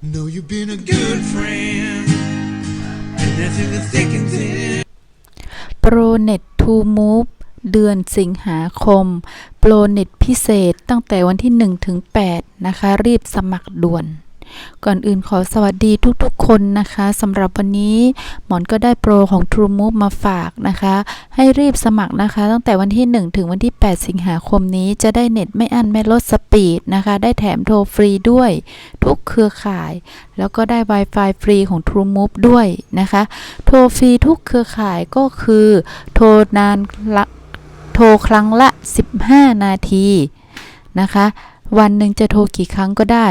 Know you've been a good friend, and that's in the thick and thin. โปรเน็ตทูมูฟเดือนสิงหาคม โปรเน็ตพิเศษตั้งแต่วันที่ 1 ถึง 8 นะคะ รีบสมัครด่วน ก่อนอื่นขอสวัสดีทุกๆคนนะคะสำหรับวันนี้หมอนก็ได้โปรของ True Move มาฝากนะคะ ให้รีบสมัครนะคะ ตั้งแต่วันที่ 1 ถึงวันที่ 8 สิงหาคมนี้จะได้เน็ตไม่อั้นไม่ลดสปีดนะคะ ได้แถมโทรฟรีด้วยทุกเครือข่าย แล้วก็ได้ Wi-Fi ฟรีของ True Move ด้วยนะคะ โทรฟรีทุกเครือข่ายก็คือ โทรนานละโทรครั้งละ 15 นาทีนะคะวันหนึ่งจะโทรกี่ครั้งก็ได้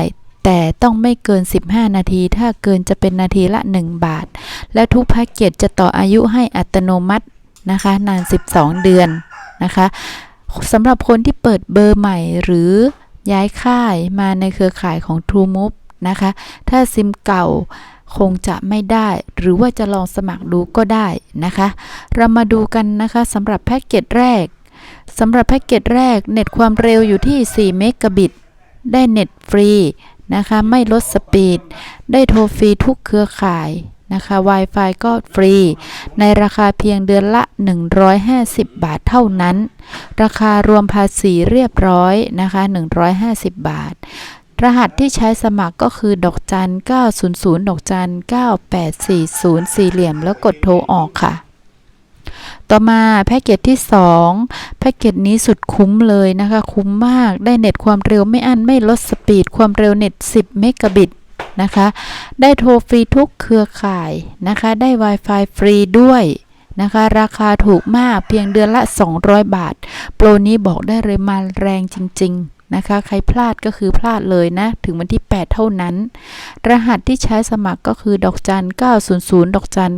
แต่ต้องไม่เกิน 15 นาที ถ้าเกินจะเป็นนาทีละ 1 บาท และทุกแพ็กเกจจะต่ออายุให้อัตโนมัตินะคะ นาน 12 เดือนนะคะสำหรับคนที่เปิดเบอร์ใหม่หรือย้ายค่ายมาในเครือข่ายของ True Move นะคะ ถ้าซิมเก่าคงจะไม่ได้ หรือว่าจะลองสมัครดูก็ได้นะคะ เรามาดูกันนะคะสำหรับแพ็กเกจแรกสำหรับแพ็กเกจแรก เน็ตความเร็วอยู่ที่ 4 เมกะบิต ได้เน็ตฟรี นะคะไม่ลดสปีด ได้โทรฟรีทุกเครือข่ายนะคะ Wi-Fi ก็ฟรี ในราคาเพียงเดือนละ 150 บาทเท่านั้น ราคารวมภาษีเรียบร้อยนะคะ 150 บาท รหัสที่ใช้สมัครก็คือ ดอกจัน 900 ดอกจัน 9840 สี่เหลี่ยมแล้วกดโทรออกค่ะ ต่อมาแพ็กเกจที่ 2 แพ็กเกจนี้สุดคุ้มเลยนะคะ คุ้มมากได้เน็ตความเร็วไม่อั้นไม่ลดสปีด ความเร็วเน็ต 10 เมกะบิตนะคะ ได้โทรฟรีทุกเครือข่ายนะคะ ได้ Wi-Fi ฟรีด้วยนะคะ ราคาถูกมากเพียงเดือนละ 200 บาท โปรนี้บอกได้เลยมาแรงจริง ๆ นะคะ ใครพลาดก็คือพลาดเลยนะ ถึงวันที่ 8 เท่านั้น รหัสที่ใช้สมัครก็คือดอกจัน 900 ดอกจัน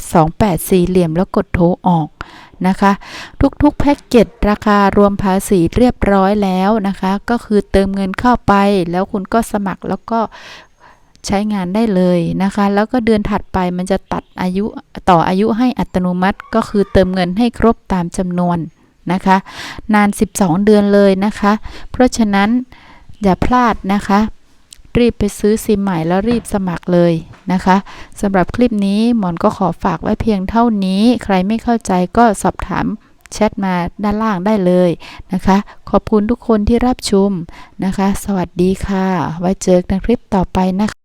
9828สี่เหลี่ยมแล้วกดโทรออกนะคะ ทุกๆแพ็กเกจราคารวมภาษีเรียบร้อยแล้วนะคะ ก็คือเติมเงินเข้าไป แล้วคุณก็สมัครแล้วก็ใช้งานได้เลยนะคะ แล้วก็เดือนถัดไปมันจะตัดอายุต่ออายุให้อัตโนมัติ ก็คือเติมเงินให้ครบตามจำนวน นะคะ นาน 12 เดือนเลยนะคะ เพราะฉะนั้นอย่าพลาดนะคะ รีบไปซื้อซิมใหม่แล้วรีบสมัครเลยนะคะสำหรับคลิปนี้หมอนก็ขอฝากไว้เพียงเท่านี้ ใครไม่เข้าใจก็สอบถามแชทมาด้านล่างได้เลยนะคะ ขอบคุณทุกคนที่รับชมนะคะ สวัสดีค่ะ ไว้เจอกันคลิปต่อไปนะคะ